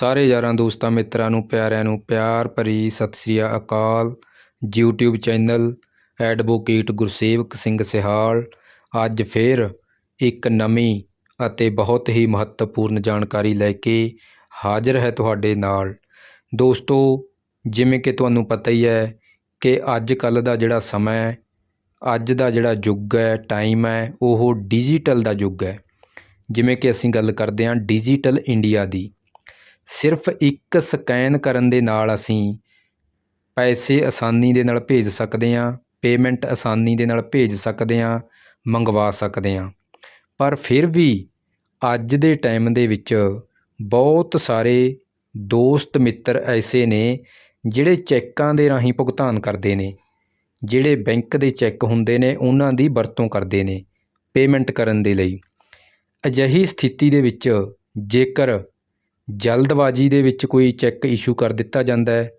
ਸਾਰੇ ਯਾਰਾਂ ਦੋਸਤਾਂ, ਮਿੱਤਰਾਂ ਨੂੰ, ਪਿਆਰਿਆਂ ਨੂੰ ਪਿਆਰ ਭਰੀ Sat Sri Akal. YouTube channel advocate Gursewak Singh Sihal ਅੱਜ ਫਿਰ ਇੱਕ ਨਵੀਂ ਅਤੇ ਬਹੁਤ ਹੀ ਮਹੱਤਵਪੂਰਨ ਜਾਣਕਾਰੀ ਲੈ ਕੇ ਹਾਜ਼ਰ ਹੈ ਤੁਹਾਡੇ ਨਾਲ। ਦੋਸਤੋ, ਜਿਵੇਂ ਕਿ ਤੁਹਾਨੂੰ ਪਤਾ ਹੀ ਹੈ ਕਿ ਅੱਜ ਕੱਲ੍ਹ ਦਾ ਜਿਹੜਾ ਸਮਾਂ ਹੈ, ਅੱਜ ਦਾ ਜਿਹੜਾ ਯੁੱਗ ਹੈ ਟਾਈਮ ਹੈ, ਉਹ ਡਿਜੀਟਲ ਦਾ ਯੁੱਗ ਹੈ। ਜਿਵੇਂ ਕਿ ਅਸੀਂ ਗੱਲ ਕਰਦੇ ਹਾਂ ਡਿਜੀਟਲ ਇੰਡੀਆ ਦੀ। ਸਿਰਫ ਇੱਕ ਸਕੈਨ ਕਰਨ ਦੇ ਨਾਲ ਅਸੀਂ ਪੈਸੇ ਆਸਾਨੀ ਦੇ ਨਾਲ ਭੇਜ ਸਕਦੇ ਹਾਂ ਪੇਮੈਂਟ ਆਸਾਨੀ ਦੇ ਨਾਲ ਭੇਜ ਸਕਦੇ ਹਾਂ, ਮੰਗਵਾ ਸਕਦੇ ਹਾਂ। ਪਰ ਫਿਰ ਵੀ ਅੱਜ ਦੇ ਟਾਈਮ ਦੇ ਵਿੱਚ ਬਹੁਤ ਸਾਰੇ ਦੋਸਤ ਮਿੱਤਰ ਐਸੇ ਨੇ ਜਿਹੜੇ ਚੈੱਕਾਂ ਦੇ ਰਾਹੀਂ ਭੁਗਤਾਨ ਕਰਦੇ ਨੇ, ਜਿਹੜੇ ਬੈਂਕ ਦੇ ਚੈੱਕ ਹੁੰਦੇ ਨੇ, ਉਹਨਾਂ ਦੀ ਵਰਤੋਂ ਕਰਦੇ ਨੇ ਪੇਮੈਂਟ ਕਰਨ ਦੇ ਲਈ। ਅਜਿਹੀ ਸਥਿਤੀ ਦੇ ਵਿੱਚ ਜੇਕਰ ਜਲਦਬਾਜ਼ੀ ਦੇ ਵਿੱਚ ਕੋਈ ਚੈੱਕ ਇਸ਼ੂ ਕਰ ਦਿੱਤਾ ਜਾਂਦਾ ਹੈ?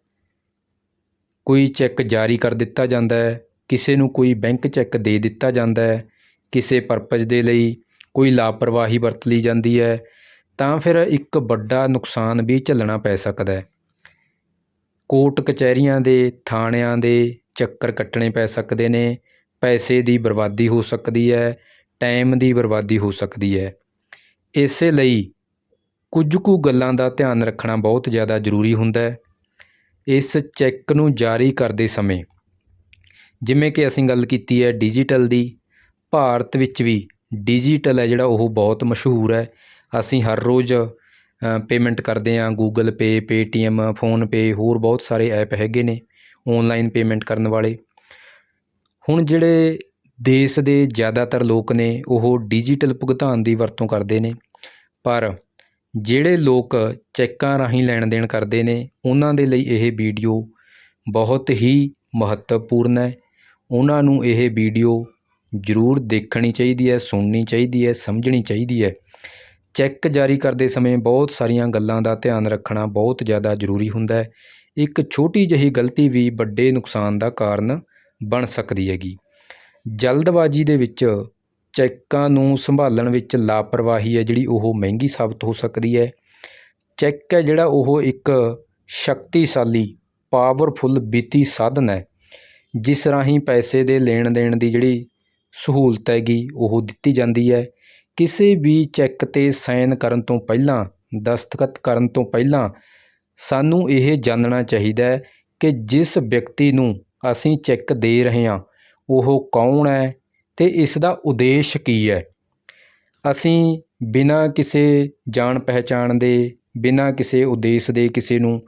ਕੋਈ ਚੈੱਕ ਜਾਰੀ ਕਰ ਦਿੱਤਾ ਜਾਂਦਾ ਹੈ? ਕਿਸੇ ਨੂੰ ਕੋਈ ਬੈਂਕ ਚੈੱਕ ਦੇ ਦਿੱਤਾ ਜਾਂਦਾ ਹੈ? ਕਿਸੇ ਪਰਪਸ ਦੇ ਲਈ ਕੋਈ ਲਾਪਰਵਾਹੀ ਵਰਤ ਲਈ ਜਾਂਦੀ ਹੈ? ਤਾਂ ਫਿਰ ਇੱਕ ਵੱਡਾ ਨੁਕਸਾਨ ਵੀ ਝੱਲਣਾ ਪੈ ਸਕਦਾ ਹੈ। ਕੋਰਟ ਕਚਹਿਰੀਆਂ ਦੇ, ਥਾਣਿਆਂ ਦੇ ਚੱਕਰ ਕੱਟਣੇ ਪੈ ਸਕਦੇ ਨੇ। ਪੈਸੇ ਦੀ ਬਰਬਾਦੀ ਹੋ ਸਕਦੀ ਹੈ ਟਾਈਮ ਦੀ ਬਰਬਾਦੀ ਹੋ ਸਕਦੀ ਹੈ। ਇਸੇ ਲਈ ਕੁਝ ਕੁ ਗੱਲਾਂ ਦਾ ਧਿਆਨ ਰੱਖਣਾ ਬਹੁਤ ਜ਼ਿਆਦਾ ਜ਼ਰੂਰੀ ਹੁੰਦਾ ਹੈ। ਇਸ ਚੈੱਕ ਨੂੰ ਜਾਰੀ ਕਰਦੇ ਸਮੇਂ, ਜਿਵੇਂ ਕਿ ਅਸੀਂ ਗੱਲ ਕੀਤੀ ਹੈ ਡਿਜੀਟਲ ਦੀ, ਭਾਰਤ ਵਿੱਚ ਵੀ ਡਿਜੀਟਲ ਹੈ ਜਿਹੜਾ ਉਹ ਬਹੁਤ ਮਸ਼ਹੂਰ ਹੈ। ਅਸੀਂ ਹਰ ਰੋਜ਼ ਪੇਮੈਂਟ ਕਰਦੇ ਹਾਂ, ਗੂਗਲ ਪੇ, ਪੇਟੀਐਮ ਫੋਨਪੇ ਹੋਰ ਬਹੁਤ ਸਾਰੇ ਐਪ ਹੈਗੇ ਨੇ ਔਨਲਾਈਨ ਪੇਮੈਂਟ ਕਰਨ ਵਾਲੇ। ਹੁਣ ਜਿਹੜੇ ਦੇਸ਼ ਦੇ ਜ਼ਿਆਦਾਤਰ ਲੋਕ ਨੇ, ਉਹ ਡਿਜੀਟਲ ਭੁਗਤਾਨ ਦੀ ਵਰਤੋਂ ਕਰਦੇ ਨੇ। ਪਰ ਜਿਹੜੇ ਲੋਕ ਚੈੱਕਾਂ ਰਾਹੀਂ ਲੈਣ ਦੇਣ ਕਰਦੇ ਨੇ, ਉਹਨਾਂ ਦੇ ਲਈ ਇਹ ਵੀਡੀਓ ਬਹੁਤ ਹੀ ਮਹੱਤਵਪੂਰਨ ਹੈ। ਉਹਨਾਂ ਨੂੰ ਇਹ ਵੀਡੀਓ ਜ਼ਰੂਰ ਦੇਖਣੀ ਚਾਹੀਦੀ ਹੈ, ਸੁਣਨੀ ਚਾਹੀਦੀ ਹੈ, ਸਮਝਣੀ ਚਾਹੀਦੀ ਹੈ। ਚੈੱਕ ਜਾਰੀ ਕਰਦੇ ਸਮੇਂ ਬਹੁਤ ਸਾਰੀਆਂ ਗੱਲਾਂ ਦਾ ਧਿਆਨ ਰੱਖਣਾ ਬਹੁਤ ਜ਼ਿਆਦਾ ਜ਼ਰੂਰੀ ਹੁੰਦਾ ਹੈ। ਇੱਕ ਛੋਟੀ ਜਿਹੀ ਗਲਤੀ ਵੀ ਵੱਡੇ ਨੁਕਸਾਨ ਦਾ ਕਾਰਨ ਬਣ ਸਕਦੀ ਹੈਗੀ। ਜਲਦਬਾਜ਼ੀ ਦੇ ਵਿੱਚ ਚੈੱਕਾਂ ਨੂੰ ਸੰਭਾਲਣ ਵਿੱਚ ਲਾਪਰਵਾਹੀ ਹੈ, ਜਿਹੜੀ ਉਹ ਮਹਿੰਗੀ ਸਾਬਤ ਹੋ ਸਕਦੀ ਹੈ। ਚੈੱਕ ਹੈ ਜਿਹੜਾ ਉਹ ਇੱਕ ਸ਼ਕਤੀਸ਼ਾਲੀ, ਪਾਵਰਫੁੱਲ ਵਿੱਤੀ ਸਾਧਨ ਹੈ, ਜਿਸ ਰਾਹੀਂ ਪੈਸੇ ਦੇ ਲੈਣ ਦੇਣ ਦੀ ਜਿਹੜੀ ਸਹੂਲਤ ਹੈਗੀ, ਉਹ ਦਿੱਤੀ ਜਾਂਦੀ ਹੈ। ਕਿਸੇ ਵੀ ਚੈੱਕ 'ਤੇ ਸਾਈਨ ਕਰਨ ਤੋਂ ਪਹਿਲਾਂ, ਦਸਤਖਤ ਕਰਨ ਤੋਂ ਪਹਿਲਾਂ, ਸਾਨੂੰ ਇਹ ਜਾਣਨਾ ਚਾਹੀਦਾ ਹੈ ਕਿ ਜਿਸ ਵਿਅਕਤੀ ਨੂੰ ਅਸੀਂ ਚੈੱਕ ਦੇ ਰਹੇ ਹਾਂ, ਉਹ ਕੌਣ ਹੈ ਅਤੇ ਇਸ ਦਾ ਉਦੇਸ਼ ਕੀ ਹੈ? ਅਸੀਂ ਬਿਨਾਂ ਕਿਸੇ ਜਾਣ ਪਹਿਚਾਣ ਦੇ, ਬਿਨਾਂ ਕਿਸੇ ਉਦੇਸ਼ ਦੇ ਕਿਸੇ ਨੂੰ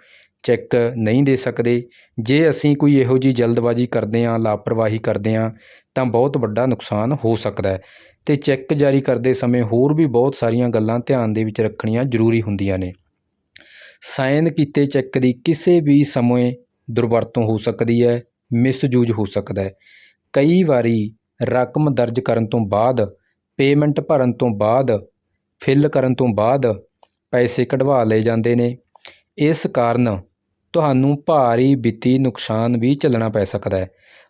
ਚੈੱਕ ਨਹੀਂ ਦੇ ਸਕਦੇ। ਜੇ ਅਸੀਂ ਕੋਈ ਇਹੋ ਜਿਹੀ ਜਲਦਬਾਜ਼ੀ ਕਰਦੇ ਹਾਂ, ਲਾਪਰਵਾਹੀ ਕਰਦੇ ਹਾਂ, ਤਾਂ ਬਹੁਤ ਵੱਡਾ ਨੁਕਸਾਨ ਹੋ ਸਕਦਾ ਹੈ। ਤੇ ਚੈੱਕ ਜਾਰੀ ਕਰਦੇ ਸਮੇਂ ਹੋਰ ਵੀ ਬਹੁਤ ਸਾਰੀਆਂ ਗੱਲਾਂ ਧਿਆਨ ਦੇ ਵਿੱਚ ਰੱਖਣੀਆਂ ਜ਼ਰੂਰੀ ਹੁੰਦੀਆਂ ਨੇ। ਸਾਈਨ ਕੀਤੇ ਚੈੱਕ ਦੀ ਕਿਸੇ ਵੀ ਸਮੇਂ ਦੁਰਵਰਤੋਂ ਹੋ ਸਕਦੀ ਹੈ, ਮਿਸਯੂਜ ਹੋ ਸਕਦਾ ਹੈ। ਕਈ ਵਾਰੀ ਰਕਮ ਦਰਜ ਕਰਨ ਤੋਂ ਬਾਅਦ ਪੇਮੈਂਟ ਭਰਨ ਤੋਂ ਬਾਅਦ ਫਿਲ ਕਰਨ ਤੋਂ ਬਾਅਦ ਪੈਸੇ ਕਢਵਾ ਲਏ ਜਾਂਦੇ ਨੇ। ਇਸ ਕਾਰਨ ਤੁਹਾਨੂੰ ਭਾਰੀ ਵਿੱਤੀ ਨੁਕਸਾਨ ਵੀ ਝੱਲਣਾ ਪੈ ਸਕਦਾ ਹੈ।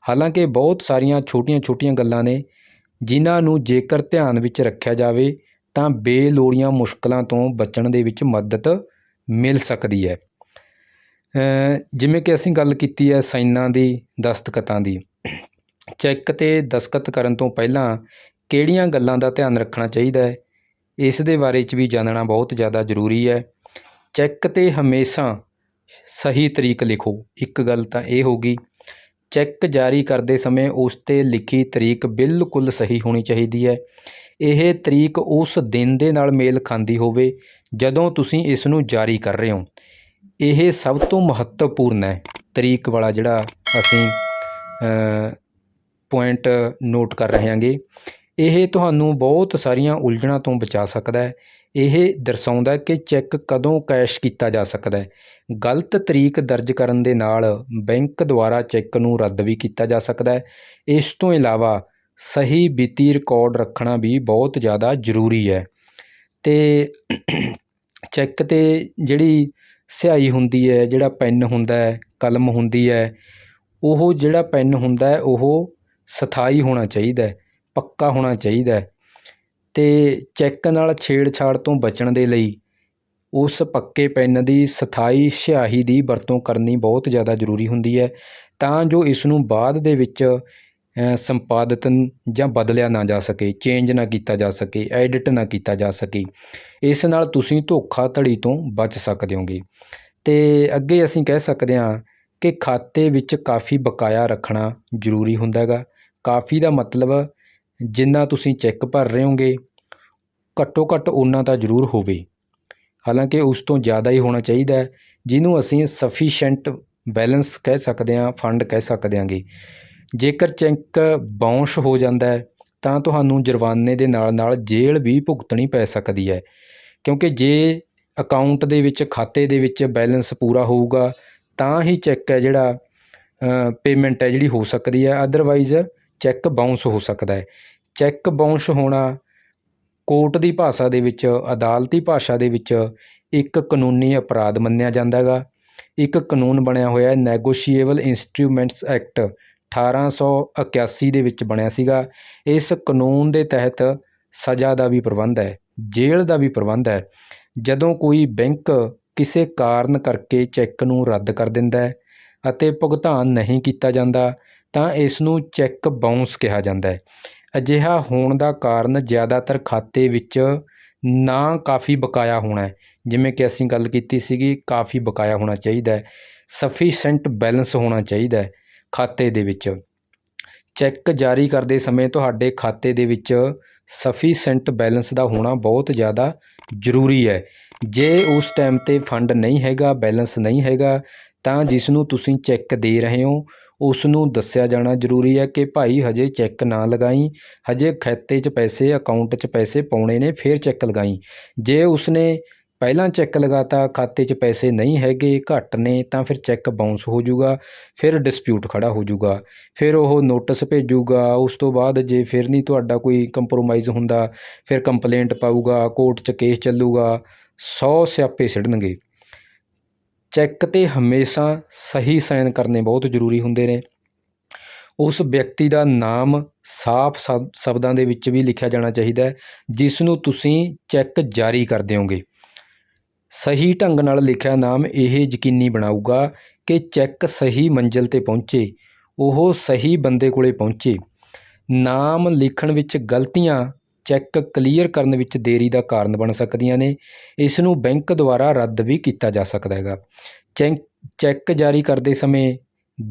ਹਾਲਾਂਕਿ ਬਹੁਤ ਸਾਰੀਆਂ ਛੋਟੀਆਂ-ਛੋਟੀਆਂ ਗੱਲਾਂ ਨੇ, ਜਿਨ੍ਹਾਂ ਨੂੰ ਜੇਕਰ ਧਿਆਨ ਵਿੱਚ ਰੱਖਿਆ ਜਾਵੇ, ਤਾਂ ਬੇਲੋੜੀਆਂ ਮੁਸ਼ਕਲਾਂ ਤੋਂ ਬਚਣ ਦੇ ਵਿੱਚ ਮਦਦ ਮਿਲ ਸਕਦੀ ਹੈ। ਜਿਵੇਂ ਕਿ ਅਸੀਂ ਗੱਲ ਕੀਤੀ ਹੈ ਸਾਈਨਾਂ ਦੀ, ਦਸਤਖਤਾਂ ਦੀ। ਚੈੱਕ 'ਤੇ ਦਸਤਖਤ ਕਰਨ ਤੋਂ ਪਹਿਲਾਂ ਕਿਹੜੀਆਂ ਗੱਲਾਂ ਦਾ ਧਿਆਨ ਰੱਖਣਾ ਚਾਹੀਦਾ ਹੈ? ਇਸ ਦੇ ਬਾਰੇ 'ਚ ਵੀ ਜਾਣਨਾ ਬਹੁਤ ਜ਼ਿਆਦਾ ਜ਼ਰੂਰੀ ਹੈ। ਚੈੱਕ 'ਤੇ ਹਮੇਸ਼ਾ ਸਹੀ ਤਰੀਕ ਲਿਖੋ। ਇੱਕ ਗੱਲ ਤਾਂ ਇਹ ਹੋ ਗਈ, ਚੈੱਕ ਜਾਰੀ ਕਰਦੇ ਸਮੇਂ ਉਸ 'ਤੇ ਲਿਖੀ ਤਰੀਕ ਬਿਲਕੁਲ ਸਹੀ ਹੋਣੀ ਚਾਹੀਦੀ ਹੈ। ਇਹ ਤਰੀਕ ਉਸ ਦਿਨ ਦੇ ਨਾਲ ਮੇਲ ਖਾਂਦੀ ਹੋਵੇ ਜਦੋਂ ਤੁਸੀਂ ਇਸ ਨੂੰ ਜਾਰੀ ਕਰ ਰਹੇ ਹੋ। ਇਹ ਸਭ ਤੋਂ ਮਹੱਤਵਪੂਰਨ ਹੈ। ਤਰੀਕ ਵਾਲਾ ਜਿਹੜਾ ਅਸੀਂ ਪੁਆਇੰਟ ਨੋਟ uh, ਕਰ ਰਹੇ ਹਾਂਗੇ। ਇਹ ਤੁਹਾਨੂੰ ਬਹੁਤ ਸਾਰੀਆਂ ਉਲਝਣਾਂ ਤੋਂ ਬਚਾ ਸਕਦਾ ਹੈ। ਇਹ ਦਰਸਾਉਂਦਾ ਕਿ ਚੈੱਕ ਕਦੋਂ ਕੈਸ਼ ਕੀਤਾ ਜਾ ਸਕਦਾ ਹੈ। ਗਲਤ ਤਰੀਕ ਦਰਜ ਕਰਨ ਦੇ ਨਾਲ ਬੈਂਕ ਦੁਆਰਾ ਚੈੱਕ ਨੂੰ ਰੱਦ ਵੀ ਕੀਤਾ ਜਾ ਸਕਦਾ ਹੈ। ਇਸ ਤੋਂ ਇਲਾਵਾ ਸਹੀ ਵਿੱਤੀ ਰਿਕਾਰਡ ਰੱਖਣਾ ਵੀ ਬਹੁਤ ਜ਼ਿਆਦਾ ਜ਼ਰੂਰੀ ਹੈ। ਤੇ ਚੈੱਕ 'ਤੇ ਜਿਹੜੀ ਸਿਆਹੀ ਹੁੰਦੀ ਹੈ, ਜਿਹੜਾ ਪੈਨ ਹੁੰਦਾ ਹੈ, ਕਲਮ ਹੁੰਦੀ ਹੈ, ਉਹ ਜਿਹੜਾ ਪੈਨ ਹੁੰਦਾ ਹੈ, ਉਹ ਸਥਾਈ ਹੋਣਾ ਚਾਹੀਦਾ ਪੱਕਾ ਹੋਣਾ ਚਾਹੀਦਾ ਅਤੇ ਚੈੱਕ ਨਾਲ ਛੇੜਛਾੜ ਤੋਂ ਬਚਣ ਦੇ ਲਈ ਉਸ ਪੱਕੇ ਪੈੱਨ ਦੀ ਸਥਾਈ ਸਿਆਹੀ ਦੀ ਵਰਤੋਂ ਕਰਨੀ ਬਹੁਤ ਜ਼ਿਆਦਾ ਜ਼ਰੂਰੀ ਹੁੰਦੀ ਹੈ ਤਾਂ ਜੋ ਇਸ ਨੂੰ ਬਾਅਦ ਦੇ ਵਿੱਚ ਅ, ਸੰਪਾਦਿਤ ਜਾਂ ਬਦਲਿਆ ਨਾ ਜਾ ਸਕੇ ਚੇਂਜ ਨਾ ਕੀਤਾ ਜਾ ਸਕੇ ਐਡਿਟ ਨਾ ਕੀਤਾ ਜਾ ਸਕੇ। ਇਸ ਨਾਲ ਤੁਸੀਂ ਧੋਖਾਧੜੀ ਤੋਂ ਬਚ ਸਕਦੇ ਹੋਗੇ। ਅਤੇ ਅੱਗੇ ਅਸੀਂ ਕਹਿ ਸਕਦੇ ਹਾਂ ਕਿ ਖਾਤੇ ਵਿੱਚ ਕਾਫੀ ਬਕਾਇਆ ਰੱਖਣਾ ਜ਼ਰੂਰੀ ਹੁੰਦਾ ਹੈਗਾ। ਕਾਫੀ ਦਾ ਮਤਲਬ ਜਿੰਨਾ ਤੁਸੀਂ ਚੈੱਕ ਭਰ ਰਹੇ ਹੋਗੇ, ਘੱਟੋ ਘੱਟ ਉਨਾ ਤਾਂ ਜ਼ਰੂਰ ਹੋਵੇ। ਹਾਲਾਂਕਿ ਉਸ ਤੋਂ ਜ਼ਿਆਦਾ ਹੀ ਹੋਣਾ ਚਾਹੀਦਾ ਜਿਹਨੂੰ ਅਸੀਂ ਸਫੀਸ਼ੈਂਟ ਬੈਲੈਂਸ ਕਹਿ ਸਕਦੇ ਹਾਂ ਫੰਡ ਕਹਿ ਸਕਦੇ ਹਾਂਗੇ। ਜੇਕਰ ਚੈੱਕ ਬਾਉਂਸ ਹੋ ਜਾਂਦਾ ਤਾਂ ਤੁਹਾਨੂੰ ਜੁਰਮਾਨੇ ਦੇ ਨਾਲ ਨਾਲ ਜੇਲ੍ਹ ਵੀ ਭੁਗਤਣੀ ਪੈ ਸਕਦੀ ਹੈ। ਕਿਉਂਕਿ ਜੇ ਅਕਾਊਂਟ ਦੇ ਵਿੱਚ, ਖਾਤੇ ਦੇ ਵਿੱਚ ਬੈਲੈਂਸ ਪੂਰਾ ਹੋਊਗਾ, ਤਾਂ ਹੀ ਚੈੱਕ ਹੈ ਜਿਹੜਾ ਪੇਮੈਂਟ ਹੈ ਜਿਹੜੀ ਹੋ ਸਕਦੀ ਹੈ। ਅਦਰਵਾਈਜ਼ ਚੈੱਕ ਬਾਉਂਸ ਹੋ ਸਕਦਾ ਹੈ। ਚੈੱਕ ਬਾਉਂਸ ਹੋਣਾ ਕੋਰਟ ਦੀ ਭਾਸ਼ਾ ਦੇ ਵਿੱਚ, ਅਦਾਲਤੀ ਭਾਸ਼ਾ ਦੇ ਵਿੱਚ ਇੱਕ ਕਾਨੂੰਨੀ ਅਪਰਾਧ ਮੰਨਿਆ ਜਾਂਦਾ ਹੈਗਾ। ਇੱਕ ਕਾਨੂੰਨ ਬਣਿਆ ਹੋਇਆ ਹੈ ਨੈਗੋਸ਼ੀਏਬਲ ਇੰਸਟਰੂਮੈਂਟਸ ਐਕਟ 1881 ਦੇ ਵਿੱਚ ਬਣਿਆ ਸੀਗਾ। ਇਸ ਕਾਨੂੰਨ ਦੇ ਤਹਿਤ ਸਜ਼ਾ ਦਾ ਵੀ ਪ੍ਰਬੰਧ ਹੈ, ਜੇਲ੍ਹ ਦਾ ਵੀ ਪ੍ਰਬੰਧ ਹੈ। ਜਦੋਂ ਕੋਈ ਬੈਂਕ ਕਿਸੇ ਕਾਰਨ ਕਰਕੇ ਚੈੱਕ ਨੂੰ ਰੱਦ ਕਰ ਦਿੰਦਾ ਹੈ ਅਤੇ ਭੁਗਤਾਨ ਨਹੀਂ ਕੀਤਾ ਜਾਂਦਾ ਤਾਂ ਇਸ ਨੂੰ ਚੈੱਕ ਬਾਉਂਸ ਕਿਹਾ ਜਾਂਦਾ ਹੈ। ਅਜਿਹਾ ਹੋਣ ਦਾ ਕਾਰਨ ਜ਼ਿਆਦਾਤਰ ਖਾਤੇ ਵਿੱਚ ਨਾ ਕਾਫੀ ਬਕਾਇਆ ਹੋਣਾ ਜਿਵੇਂ ਕਿ ਅਸੀਂ ਗੱਲ ਕੀਤੀ ਸੀਗੀ, ਕਾਫੀ ਬਕਾਇਆ ਹੋਣਾ ਚਾਹੀਦਾ ਹੈ। ਸਫੀਸ਼ੈਂਟ ਬੈਲੈਂਸ ਹੋਣਾ ਚਾਹੀਦਾ ਹੈ ਖਾਤੇ ਦੇ ਵਿੱਚ। ਚੈੱਕ ਜਾਰੀ ਕਰਦੇ ਸਮੇਂ ਤੁਹਾਡੇ ਖਾਤੇ ਦੇ ਵਿੱਚ ਸਫੀਸ਼ੈਂਟ ਬੈਲੈਂਸ ਦਾ ਹੋਣਾ ਬਹੁਤ ਜ਼ਿਆਦਾ ਜ਼ਰੂਰੀ ਹੈ। ਜੇ ਉਸ ਟਾਈਮ 'ਤੇ ਫੰਡ ਨਹੀਂ ਹੈਗਾ, ਬੈਲੈਂਸ ਨਹੀਂ ਹੈਗਾ, ਤਾਂ ਜਿਸ ਨੂੰ ਤੁਸੀਂ ਚੈੱਕ ਦੇ ਰਹੇ ਹੋ ਉਸ ਨੂੰ ਦੱਸਿਆ ਜਾਣਾ ਜ਼ਰੂਰੀ ਹੈ ਕਿ ਭਾਈ ਹਜੇ ਚੈੱਕ ਨਾ ਲਗਾਈ। ਹਜੇ ਖਾਤੇ 'ਚ ਪੈਸੇ, ਅਕਾਊਂਟ 'ਚ ਪੈਸੇ ਪਾਉਣੇ ਨੇ, ਫਿਰ ਚੈੱਕ ਲਗਾਈ। ਜੇ ਉਸਨੇ ਪਹਿਲਾਂ ਚੈੱਕ ਲਗਾਤਾ, ਖਾਤੇ 'ਚ ਪੈਸੇ ਨਹੀਂ ਹੈਗੇ, ਘੱਟ ਨੇ, ਤਾਂ ਫਿਰ ਚੈੱਕ ਬਾਉਂਸ ਹੋ ਜਾਊਗਾ, ਫਿਰ ਡਿਸਪਿਊਟ ਖੜਾ ਹੋ ਜਾਊਗਾ, ਫਿਰ ਉਹ ਨੋਟਿਸ ਭੇਜੂਗਾ। ਉਸ ਤੋਂ ਬਾਅਦ ਜੇ ਫਿਰ ਨਹੀਂ ਤੁਹਾਡਾ ਕੋਈ ਕੰਪਰੋਮਾਈਜ਼ ਹੁੰਦਾ, ਫਿਰ ਕੰਪਲੇਂਟ ਪਾਊਗਾ, ਕੋਰਟ 'ਚ ਕੇਸ ਚੱਲੂਗਾ, ਸੌ ਸਿਆਪੇ ਸਿੜਨਗੇ। ਚੈੱਕ 'ਤੇ ਹਮੇਸ਼ਾ ਸਹੀ ਸਾਈਨ ਕਰਨੇ ਬਹੁਤ ਜ਼ਰੂਰੀ ਹੁੰਦੇ ਨੇ। ਉਸ ਵਿਅਕਤੀ ਦਾ ਨਾਮ ਸਾਫ਼ ਸ਼ਬ, ਸ਼ਬਦਾਂ ਦੇ ਵਿੱਚ ਵੀ ਲਿਖਿਆ ਜਾਣਾ ਚਾਹੀਦਾ ਜਿਸ ਨੂੰ ਤੁਸੀਂ ਚੈੱਕ ਜਾਰੀ ਕਰ ਦਿਓਗੇ। ਸਹੀ ਢੰਗ ਨਾਲ ਲਿਖਿਆ ਨਾਮ ਇਹ ਯਕੀਨੀ ਬਣਾਊਗਾ ਕਿ ਚੈੱਕ ਸਹੀ ਮੰਜ਼ਿਲ 'ਤੇ ਪਹੁੰਚੇ, ਉਹ ਸਹੀ ਬੰਦੇ ਕੋਲੇ ਪਹੁੰਚੇ। ਨਾਮ ਲਿਖਣ ਵਿੱਚ ਗਲਤੀਆਂ ਚੈੱਕ ਕਲੀਅਰ ਕਰਨ ਵਿੱਚ ਦੇਰੀ ਦਾ ਕਾਰਨ ਬਣ ਸਕਦੀਆਂ ਨੇ। ਇਸ ਨੂੰ ਬੈਂਕ ਦੁਆਰਾ ਰੱਦ ਵੀ ਕੀਤਾ ਜਾ ਸਕਦਾ ਹੈਗਾ। ਚੈਂਕ, ਚੈੱਕ ਜਾਰੀ ਕਰਦੇ ਸਮੇਂ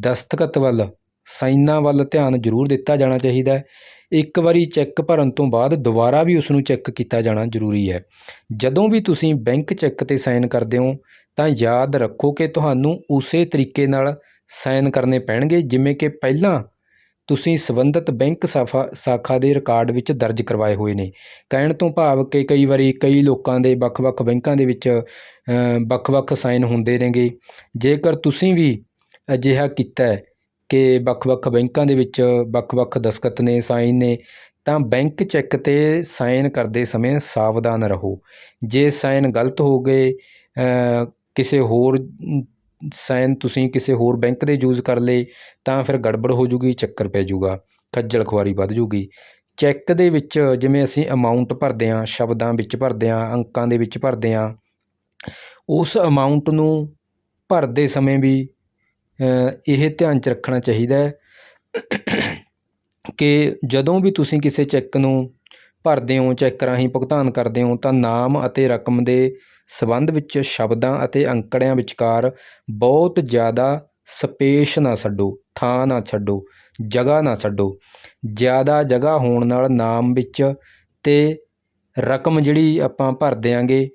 ਦਸਤਖਤ ਵੱਲ, ਸਾਈਨਾਂ ਵੱਲ ਧਿਆਨ ਜ਼ਰੂਰ ਦਿੱਤਾ ਜਾਣਾ ਚਾਹੀਦਾ ਹੈ। ਇੱਕ ਵਾਰੀ ਚੈੱਕ ਭਰਨ ਤੋਂ ਬਾਅਦ ਦੁਬਾਰਾ ਵੀ ਉਸ ਨੂੰ ਚੈੱਕ ਕੀਤਾ ਜਾਣਾ ਜ਼ਰੂਰੀ ਹੈ। ਜਦੋਂ ਵੀ ਤੁਸੀਂ ਬੈਂਕ ਚੈੱਕ 'ਤੇ ਸਾਈਨ ਕਰਦੇ ਹੋ, ਤਾਂ ਯਾਦ ਰੱਖੋ ਕਿ ਤੁਹਾਨੂੰ ਉਸੇ ਤਰੀਕੇ ਨਾਲ ਸਾਈਨ ਕਰਨੇ ਪੈਣਗੇ, ਜਿਵੇਂ ਕਿ ਪਹਿਲਾਂ ਤੁਸੀਂ ਸੰਬੰਧਿਤ ਬੈਂਕ ਸਾਫਾ, ਸ਼ਾਖਾ ਦੇ ਰਿਕਾਰਡ ਵਿੱਚ ਦਰਜ ਕਰਵਾਏ ਹੋਏ ਨੇ। ਕਹਿਣ ਤੋਂ ਭਾਵ ਕਿ ਕਈ ਵਾਰੀ ਕਈ ਲੋਕਾਂ ਦੇ ਵੱਖ-ਵੱਖ ਬੈਂਕਾਂ ਦੇ ਵਿੱਚ ਵੱਖ-ਵੱਖ ਸਾਈਨ ਹੁੰਦੇ ਨੇਗੇ। ਜੇਕਰ ਤੁਸੀਂ ਵੀ ਅਜਿਹਾ ਕੀਤਾ ਹੈ ਕਿ ਵੱਖ-ਵੱਖ ਬੈਂਕਾਂ ਦੇ ਵਿੱਚ ਵੱਖ-ਵੱਖ ਦਸਖਤ ਨੇ, ਸਾਈਨ ਨੇ, ਤਾਂ ਬੈਂਕ ਚੈੱਕ 'ਤੇ ਸਾਈਨ ਕਰਦੇ ਸਮੇਂ ਸਾਵਧਾਨ ਰਹੋ। ਜੇ ਸਾਈਨ ਗਲਤ ਹੋ ਗਏ ਕਿਸੇ ਹੋਰ ਸਾਈਨ ਤੁਸੀਂ ਕਿਸੇ ਹੋਰ ਬੈਂਕ ਦੇ ਯੂਜ਼ ਕਰ ਲਏ, ਤਾਂ ਫਿਰ ਗੜਬੜ ਹੋ ਜੂਗੀ, ਚੱਕਰ ਪੈ ਜੂਗਾ, ਖੱਜਲ ਖੁਆਰੀ ਵੱਧ ਜੂਗੀ। ਚੈੱਕ ਦੇ ਵਿੱਚ ਜਿਵੇਂ ਅਸੀਂ ਅਮਾਉਂਟ ਭਰਦੇ ਹਾਂ, ਸ਼ਬਦਾਂ ਵਿੱਚ ਭਰਦੇ ਹਾਂ, ਅੰਕਾਂ ਦੇ ਵਿੱਚ ਭਰਦੇ ਹਾਂ, ਉਸ ਅਮਾਉਂਟ ਨੂੰ ਭਰਦੇ ਸਮੇਂ ਵੀ ਇਹ ਧਿਆਨ 'ਚ ਰੱਖਣਾ ਚਾਹੀਦਾ ਹੈ ਕਿ ਜਦੋਂ ਵੀ ਤੁਸੀਂ ਕਿਸੇ ਚੈੱਕ ਨੂੰ ਭਰਦੇ ਹੋ, ਚੈੱਕ ਰਾਹੀਂ ਭੁਗਤਾਨ ਕਰਦੇ ਹੋ, ਤਾਂ ਨਾਮ ਅਤੇ ਰਕਮ ਦੇ ਸੰਬੰਧ ਵਿੱਚ ਸ਼ਬਦਾਂ ਅਤੇ ਅੰਕੜਿਆਂ ਵਿਚਕਾਰ ਬਹੁਤ ਜ਼ਿਆਦਾ ਸਪੇਸ ਨਾ ਛੱਡੋ, ਥਾਂ ਨਾ ਛੱਡੋ, ਜਗ੍ਹਾ ਨਾ ਛੱਡੋ। ਜ਼ਿਆਦਾ ਜਗ੍ਹਾ ਹੋਣ ਨਾਲ ਨਾਮ ਵਿੱਚ ਅਤੇ ਰਕਮ ਜਿਹੜੀ ਆਪਾਂ ਭਰ ਦਿਆਂਗੇ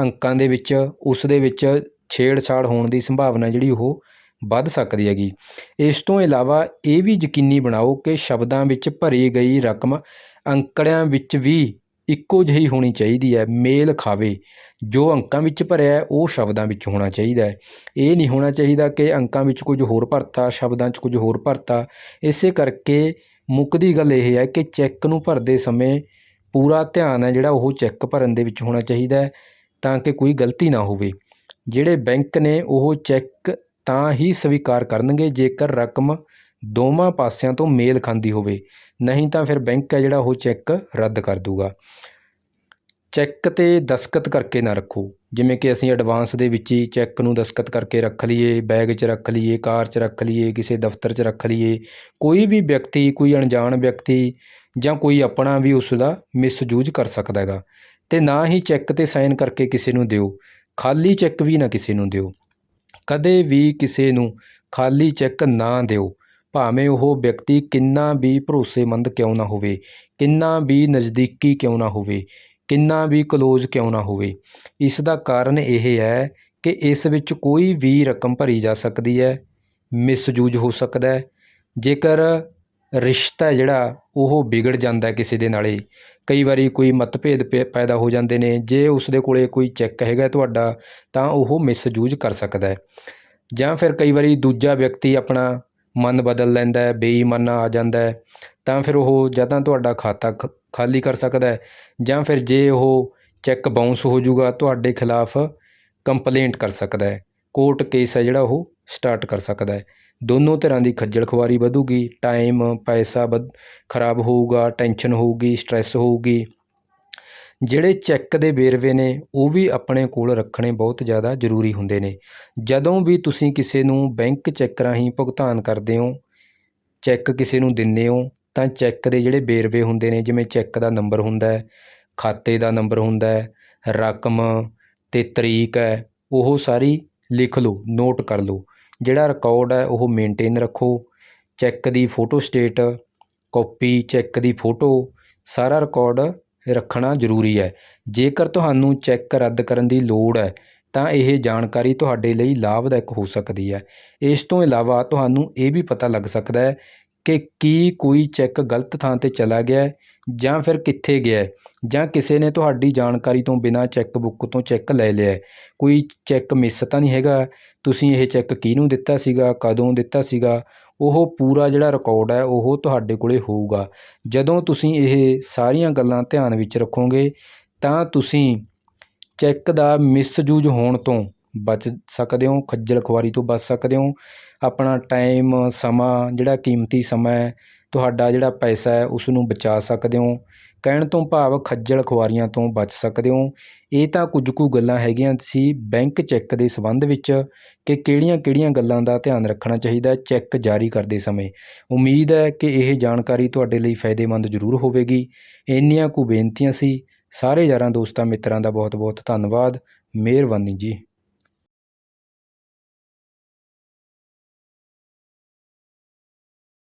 ਅੰਕਾਂ ਦੇ ਵਿੱਚ, ਉਸ ਦੇ ਵਿੱਚ ਛੇੜਛਾੜ ਹੋਣ ਦੀ ਸੰਭਾਵਨਾ ਜਿਹੜੀ ਉਹ ਵੱਧ ਸਕਦੀ ਹੈਗੀ। ਇਸ ਤੋਂ ਇਲਾਵਾ ਇਹ ਵੀ ਯਕੀਨੀ ਬਣਾਓ ਕਿ ਸ਼ਬਦਾਂ ਵਿੱਚ ਭਰੀ ਗਈ ਰਕਮ ਅੰਕੜਿਆਂ ਵਿੱਚ ਵੀ ਇੱਕੋ ਜਿਹੀ ਹੋਣੀ ਚਾਹੀਦੀ ਹੈ, ਮੇਲ ਖਾਵੇ। ਜੋ ਅੰਕਾਂ ਵਿੱਚ ਭਰਿਆ ਉਹ ਸ਼ਬਦਾਂ ਵਿੱਚ ਹੋਣਾ ਚਾਹੀਦਾ ਹੈ। ਇਹ ਨਹੀਂ ਹੋਣਾ ਚਾਹੀਦਾ ਕਿ ਅੰਕਾਂ ਵਿੱਚ ਕੁਝ ਹੋਰ ਭਰਤਾ, ਸ਼ਬਦਾਂ 'ਚ ਕੁਝ ਹੋਰ ਭਰਤਾ। ਇਸੇ ਕਰਕੇ ਮੁੱਕਦੀ ਗੱਲ ਇਹ ਹੈ ਕਿ ਚੈੱਕ ਨੂੰ ਭਰਦੇ ਸਮੇਂ ਪੂਰਾ ਧਿਆਨ ਹੈ ਜਿਹੜਾ ਉਹ ਚੈੱਕ ਭਰਨ ਦੇ ਵਿੱਚ ਹੋਣਾ ਚਾਹੀਦਾ ਤਾਂ ਕਿ ਕੋਈ ਗਲਤੀ ਨਾ ਹੋਵੇ। ਜਿਹੜੇ ਬੈਂਕ ਨੇ ਉਹ ਚੈੱਕ ਤਾਂ ਹੀ ਸਵੀਕਾਰ ਕਰਨਗੇ ਜੇਕਰ ਰਕਮ ਦੋਵਾਂ ਪਾਸਿਆਂ ਤੋਂ ਮੇਲ ਖਾਂਦੀ ਹੋਵੇ, ਨਹੀਂ ਤਾਂ ਫਿਰ ਬੈਂਕ ਹੈ ਜਿਹੜਾ ਉਹ ਚੈੱਕ ਰੱਦ ਕਰ ਦੂਗਾ। ਚੈੱਕ 'ਤੇ ਦਸਤਖਤ ਕਰਕੇ ਨਾ ਰੱਖੋ। ਜਿਵੇਂ ਕਿ ਅਸੀਂ ਐਡਵਾਂਸ ਦੇ ਵਿੱਚ ਹੀ ਚੈੱਕ ਨੂੰ ਦਸਤਖਤ ਕਰਕੇ ਰੱਖ ਲਈਏ, ਬੈਗ 'ਚ ਰੱਖ ਲਈਏ, ਕਾਰ 'ਚ ਰੱਖ ਲਈਏ, ਕਿਸੇ ਦਫ਼ਤਰ 'ਚ ਰੱਖ ਲਈਏ, ਕੋਈ ਵੀ ਵਿਅਕਤੀ, ਕੋਈ ਅਣਜਾਣ ਵਿਅਕਤੀ ਜਾਂ ਕੋਈ ਆਪਣਾ ਵੀ ਉਸ ਦਾ ਮਿਸਯੂਜ਼ ਕਰ ਸਕਦਾ ਹੈਗਾ। ਅਤੇ ਨਾ ਹੀ ਚੈੱਕ 'ਤੇ ਸਾਈਨ ਕਰਕੇ ਕਿਸੇ ਨੂੰ ਦਿਓ। ਖਾਲੀ ਚੈੱਕ ਵੀ ਨਾ ਕਿਸੇ ਨੂੰ ਦਿਓ। ਕਦੇ ਵੀ ਕਿਸੇ ਨੂੰ ਖਾਲੀ ਚੈੱਕ ਨਾ ਦਿਓ। ਭਾਵੇਂ ਉਹ ਵਿਅਕਤੀ ਕਿੰਨਾ ਵੀ ਭਰੋਸੇਮੰਦ ਕਿਉਂ ਨਾ ਹੋਵੇ, ਕਿੰਨਾ ਵੀ ਨਜ਼ਦੀਕੀ ਕਿਉਂ ਨਾ ਹੋਵੇ, ਕਿੰਨਾ ਵੀ ਕਲੋਜ਼ ਕਿਉਂ ਨਾ ਹੋਵੇ, ਇਸ ਦਾ ਕਾਰਨ ਇਹ ਹੈ ਕਿ ਇਸ ਵਿੱਚ ਕੋਈ ਵੀ ਰਕਮ ਭਰੀ ਜਾ ਸਕਦੀ ਹੈ, ਮਿਸਯੂਜ਼ ਹੋ ਸਕਦਾ ਹੈ, ਜੇਕਰ ਰਿਸ਼ਤਾ ਜਿਹੜਾ ਉਹ ਵਿਗੜ ਜਾਂਦਾ ਕਿਸੇ ਦੇ ਨਾਲੇ, ਕਈ ਵਾਰੀ ਕੋਈ ਮਤਭੇਦ ਪੈ- ਪੈਦਾ ਹੋ ਜਾਂਦੇ ਨੇ, ਜੇ ਉਸ ਦੇ ਕੋਲੇ ਕੋਈ ਚੈੱਕ ਹੈਗਾ ਤੁਹਾਡਾ ਤਾਂ ਉਹ ਮਿਸਯੂਜ਼ ਕਰ ਸਕਦਾ ਹੈ। ਜਾਂ ਫਿਰ ਕਈ ਵਾਰੀ ਦੂਜਾ ਵਿਅਕਤੀ ਆਪਣਾ ਮਨ ਬਦਲ ਲੈਂਦਾ ਹੈ, ਬੇਈਮਾਨਾ ਆ ਜਾਂਦਾ ਹੈ, ਤਾਂ ਫਿਰ ਉਹ ਜਾਂ ਤਾਂ ਤੁਹਾਡਾ ਖਾਤਾ ਖ- ਖਾਲੀ ਕਰ ਸਕਦਾ ਹੈ ਜਾਂ ਫਿਰ ਜੇ ਉਹ ਚੈੱਕ ਬਾਉਂਸ ਹੋ ਜਾਊਗਾ, ਤੁਹਾਡੇ ਖਿਲਾਫ ਕੰਪਲੇਂਟ ਕਰ ਸਕਦਾ ਹੈ, ਕੋਰਟ ਕੇਸ ਹੈ ਜਿਹੜਾ ਉਹ ਸਟਾਰਟ ਕਰ ਸਕਦਾ ਹੈ। ਦੋਨੋਂ ਤਰ੍ਹਾਂ ਦੀ ਖੱਜਲ ਖੁਆਰੀ ਵਧੂਗੀ ਟਾਈਮ ਪੈਸਾ ਵਧ ਖਰਾਬ ਹੋਊਗਾ ਟੈਨਸ਼ਨ ਹੋਊਗੀ ਸਟ੍ਰੈਸ ਹੋਊਗੀ। ਜਿਹੜੇ ਚੈੱਕ ਦੇ ਵੇਰਵੇ ਨੇ, ਉਹ ਵੀ ਆਪਣੇ ਕੋਲ ਰੱਖਣੇ ਬਹੁਤ ਜ਼ਿਆਦਾ ਜ਼ਰੂਰੀ ਹੁੰਦੇ ਨੇ। ਜਦੋਂ ਵੀ ਤੁਸੀਂ ਕਿਸੇ ਨੂੰ ਬੈਂਕ ਚੈੱਕ ਰਾਹੀਂ ਭੁਗਤਾਨ ਕਰਦੇ ਹੋ, ਚੈੱਕ ਕਿਸੇ ਨੂੰ ਦਿੰਦੇ ਹੋ, ਤਾਂ ਚੈੱਕ ਦੇ ਜਿਹੜੇ ਵੇਰਵੇ ਹੁੰਦੇ ਨੇ, ਜਿਵੇਂ ਚੈੱਕ ਦਾ ਨੰਬਰ ਹੁੰਦਾ ਖਾਤੇ ਦਾ ਨੰਬਰ ਹੁੰਦਾ ਰਕਮ ਅਤੇ ਤਰੀਕ ਹੈ, ਉਹ ਸਾਰੀ ਲਿਖ ਲਓ, ਨੋਟ ਕਰ ਲਓ। ਜਿਹੜਾ ਰਿਕਾਰਡ ਹੈ, ਉਹ ਮੇਨਟੇਨ ਰੱਖੋ। ਚੈੱਕ ਦੀ ਫੋਟੋ ਸਟੇਟ, ਕਾਪੀ, ਚੈੱਕ ਦੀ ਫੋਟੋ, ਸਾਰਾ ਰਿਕਾਰਡ ਰੱਖਣਾ ਜ਼ਰੂਰੀ ਹੈ। ਜੇਕਰ ਤੁਹਾਨੂੰ ਚੈੱਕ ਰੱਦ ਕਰਨ ਦੀ ਲੋੜ ਹੈ, ਤਾਂ ਇਹ ਜਾਣਕਾਰੀ ਤੁਹਾਡੇ ਲਈ ਲਾਭਦਾਇਕ ਹੋ ਸਕਦੀ ਹੈ। ਇਸ ਤੋਂ ਇਲਾਵਾ ਤੁਹਾਨੂੰ ਇਹ ਵੀ ਪਤਾ ਲੱਗ ਸਕਦਾ ਹੈ ਕਿ ਕੀ ਕੋਈ ਚੈੱਕ ਗਲਤ ਥਾਂ 'ਤੇ ਚਲਾ ਗਿਆ ਹੈ। ਜਾਂ ਫਿਰ ਕਿੱਥੇ ਗਿਆ ਜਾਂ ਕਿਸੇ ਨੇ ਤੁਹਾਡੀ ਜਾਣਕਾਰੀ ਤੋਂ ਬਿਨਾਂ ਚੈੱਕ ਬੁੱਕ ਤੋਂ ਚੈੱਕ ਲੈ ਲਿਆ ਕੋਈ ਚੈੱਕ ਮਿਸ ਤਾਂ ਨਹੀਂ ਹੈਗਾ? ਤੁਸੀਂ ਇਹ ਚੈੱਕ ਕਿਹਨੂੰ ਦਿੱਤਾ ਸੀਗਾ? ਕਦੋਂ ਦਿੱਤਾ ਸੀਗਾ? ਉਹ ਪੂਰਾ ਜਿਹੜਾ ਰਿਕਾਰਡ ਹੈ, ਉਹ ਤੁਹਾਡੇ ਕੋਲੇ ਹੋਊਗਾ। ਜਦੋਂ ਤੁਸੀਂ ਇਹ ਸਾਰੀਆਂ ਗੱਲਾਂ ਧਿਆਨ ਵਿੱਚ ਰੱਖੋਗੇ, ਤਾਂ ਤੁਸੀਂ ਚੈੱਕ ਦਾ ਮਿਸਯੂਜ਼ ਹੋਣ ਤੋਂ ਬਚ ਸਕਦੇ ਹੋ, ਖੱਜਲ ਖੁਆਰੀ ਤੋਂ ਬਚ ਸਕਦੇ ਹੋ। ਆਪਣਾ ਟਾਈਮ ਸਮਾਂ, ਜਿਹੜਾ ਕੀਮਤੀ ਸਮਾਂ ਹੈ ਤੁਹਾਡਾ ਜਿਹੜਾ ਪੈਸਾ ਹੈ ਉਸ ਨੂੰ ਬਚਾ ਸਕਦੇ ਹੋ। ਕਹਿਣ ਤੋਂ ਭਾਵ ਖੱਜਲ ਖੁਆਰੀਆਂ ਤੋਂ ਬਚ ਸਕਦੇ ਹੋ। ਇਹ ਤਾਂ ਕੁਝ ਕੁ ਗੱਲਾਂ ਹੈਗੀਆਂ ਸੀ ਬੈਂਕ ਚੈੱਕ ਦੇ ਸੰਬੰਧ ਵਿੱਚ ਕਿ ਕਿਹੜੀਆਂ-ਕਿਹੜੀਆਂ ਗੱਲਾਂ ਦਾ ਧਿਆਨ ਰੱਖਣਾ ਚਾਹੀਦਾ ਚੈੱਕ ਜਾਰੀ ਕਰਦੇ ਸਮੇਂ। ਉਮੀਦ ਹੈ ਕਿ ਇਹ ਜਾਣਕਾਰੀ ਤੁਹਾਡੇ ਲਈ ਫਾਇਦੇਮੰਦ ਜ਼ਰੂਰ ਹੋਵੇਗੀ। ਇੰਨੀਆਂ ਕੁ ਬੇਨਤੀਆਂ ਸੀ। ਸਾਰੇ ਯਾਰਾਂ ਦੋਸਤਾਂ ਮਿੱਤਰਾਂ ਦਾ ਬਹੁਤ-ਬਹੁਤ ਧੰਨਵਾਦ। ਮਿਹਰਬਾਨੀ ਜੀ।